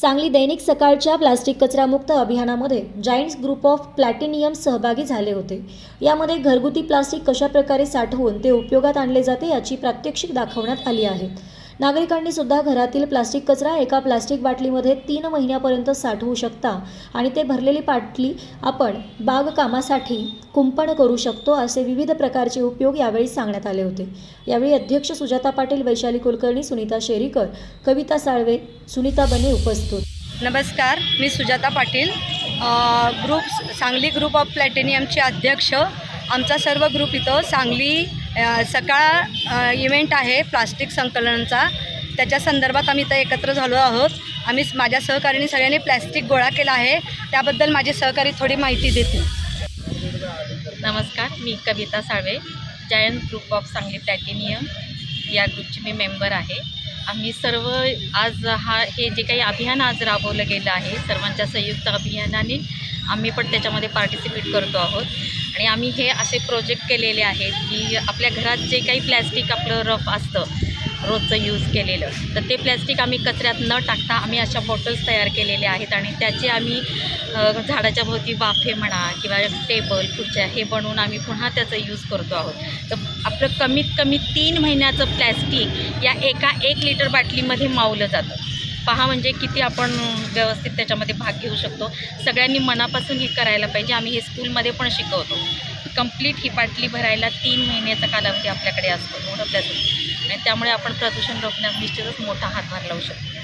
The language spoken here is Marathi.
सांगली दैनिक सकाळच्या प्लास्टिक कचरामुक्त अभियानामध्ये जायंट्स ग्रुप ऑफ प्लॅटिनियम सहभागी झाले होते. यामध्ये घरगुती प्लास्टिक कशा प्रकारे साठवून ते उपयोगात आणले जाते याची प्रात्यक्षिक दाखवण्यात आली आहे. नागरिकांनी सुद्धा घरातील प्लास्टिक कचरा एका प्लास्टिक बाटलीमध्ये तीन महिन्यापर्यंत साठवू शकता आणि ते भरलेली बाटली आपण बागकामासाठी कुंपण करू शकतो असे विविध प्रकारचे उपयोग यावेळी सांगण्यात आले होते. यावेळी अध्यक्ष सुजाता पाटील वैशाली कुलकर्णी सुनीता शेरीकर कविता साळवे सुनीता बने उपस्थित नमस्कार मी Sujata Patil. Group Sangli group of प्लॅटिनियमचे अध्यक्ष. आमचा सर्व ग्रुप इथं सांगली सकाळ इव्हेंट आहे प्लास्टिक संकलनाचा. त्याच्या संदर्भात आम्ही इथं एकत्र झालो आहोत. आम्ही माझ्या सहकारीने सगळ्यांनी प्लॅस्टिक गोळा केला आहे. त्याबद्दल माझे सहकारी थोडी माहिती देतील. नमस्कार मी Kavita Salve giant group of Sangli platinum या ग्रुपची मी मेंबर आहे. आम्ही सर्व आज हा हे जे काही अभियान आज राबवलं गेलं आहे सर्वांच्या संयुक्त अभियानाने आम्ही पण त्याच्यामध्ये पार्टिसिपेट करतो आहोत. आणि आम्ही हे असे प्रोजेक्ट केलेले आहेत की आपल्या घरात जे काही प्लॅस्टिक आपलं रफ असतं रोजचं यूज केलेलं. तर ते प्लॅस्टिक आम्ही कचऱ्यात न टाकता आम्ही अशा बॉटल्स तयार केलेल्या आहेत आणि त्याचे आम्ही झाडाच्या भोवती वाफे म्हणा किंवा टेबल खुर्च्या हे बनवून आम्ही पुन्हा त्याचा यूज करतो आहोत. तर आपलं कमीत कमी तीन महिन्याचं प्लॅस्टिक या एका एक लिटर बाटलीमध्ये मावलं जातं. पहा म्हणजे किती आपण व्यवस्थित त्याच्यामध्ये भाग घेऊ शकतो. सगळ्यांनी मनापासून हे करायला पाहिजे. आम्ही हे स्कूलमध्ये पण शिकवतो. कंप्लीट ही बाटली भरायला तीन महिन्याचा कालावधी आपल्याकडे असतो. एवढं प्लॅस्टिक. आणि त्यामुळे आपण प्रदूषण रोखण्यात निश्चितच मोठा हातभार लावू शकतो.